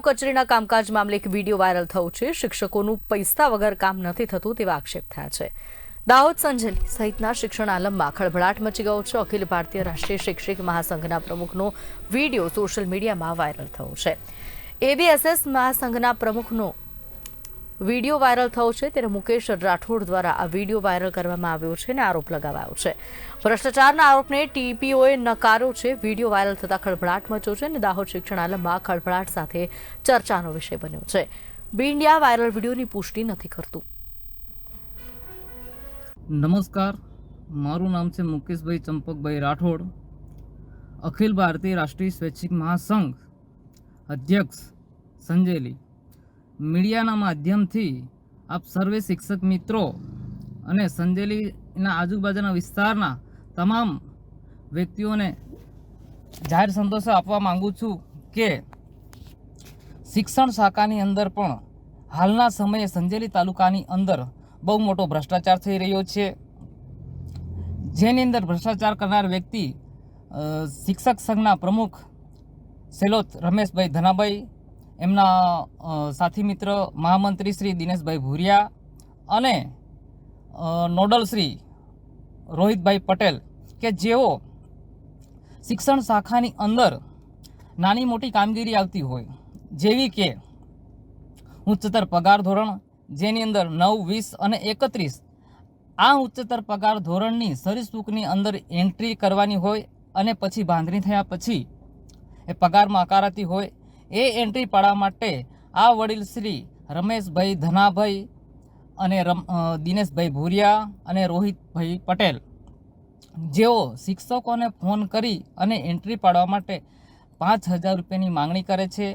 કચેરીના કામકાજ મામલે એક વીડિયો વાયરલ થયો છે. શિક્ષકોનું પૈસા વગર કામ નથી થતું તેવા આક્ષેપ થયા છે. દાહોદ સંજલી સહિતના શિક્ષણ આલમમાં ખળભળાટ મચી ગયો છે. અખિલ ભારતીય રાષ્ટ્રીય શૈક્ષિક મહાસંઘના પ્રમુખનો વીડિયો સોશિયલ મીડિયામાં વાયરલ થયો છે. એબીએસએસ મહાસંઘના પ્રમુખનો વીડિયો વાયરલ થયો છે ત્યારે મુકેશ રાઠોડ દ્વારા આ વીડિયો વાયરલ કરવામાં આવ્યો છે અને આરોપ લગાવાયો છે. ભ્રષ્ટાચારના આરોપને ટીપીઓએ નકાર્યો છે. વીડિયો વાયરલ થતાં ખળભળાટ મચ્યો છે અને દાહોદ શિક્ષણ આલમમાં ખળભળાટ સાથે ચર્ચાનો વિષય બન્યો છે. બી વાયરલ વિડીયોની પુષ્ટિ નથી કરતું. નમસ્કાર. મારું નામ છે મુકેશભાઈ ચંપકભાઈ રાઠોડ. અખિલ ભારતીય રાષ્ટ્રીય સ્વૈચ્છિક મહાસંઘ અધ્યક્ષ સંજેલી મીડિયાના માધ્યમથી આપ સર્વે શિક્ષક મિત્રો અને સંજેલીના આજુબાજુના વિસ્તારના તમામ વ્યક્તિઓને જાહેર સંતોષ આપવા માંગુ છું કે શિક્ષણ શાખાની અંદર પણ હાલના સમયે સંજેલી તાલુકાની અંદર બહુ મોટો ભ્રષ્ટાચાર થઈ રહ્યો છે. જેની અંદર ભ્રષ્ટાચાર કરનાર વ્યક્તિ શિક્ષક સંઘના પ્રમુખ સેલોત રમેશભાઈ ધનાભાઈ એમના સાથી મિત્ર મહામંત્રી શ્રી દિનેશભાઈ ભુરિયા અને નોડલ શ્રી રોહિતભાઈ પટેલ કે જેઓ શિક્ષણ શાખાની અંદર નાની મોટી કામગીરી આવતી હોય, જેવી કે ઉચ્ચતર પગાર ધોરણ, જેની અંદર નવ, વીસ અને એકત્રીસ, આ ઉચ્ચતર પગાર ધોરણની સરીસૂકની અંદર એન્ટ્રી કરવાની હોય અને પછી બાંધણી થયા પછી એ પગારમાં આકારાતી હોય એ એન્ટ્રી પાડવા માટે આ વડીલ શ્રી રમેશભાઈ ધનાભાઈ અને રમ દિનેશભાઈ ભુરિયા અને રોહિતભાઈ પટેલ. જેઓ શિક્ષકોને ફોન કરી અને એન્ટ્રી પાડવા માટે પાંચ હજાર રૂપિયાની માંગણી કરે છે.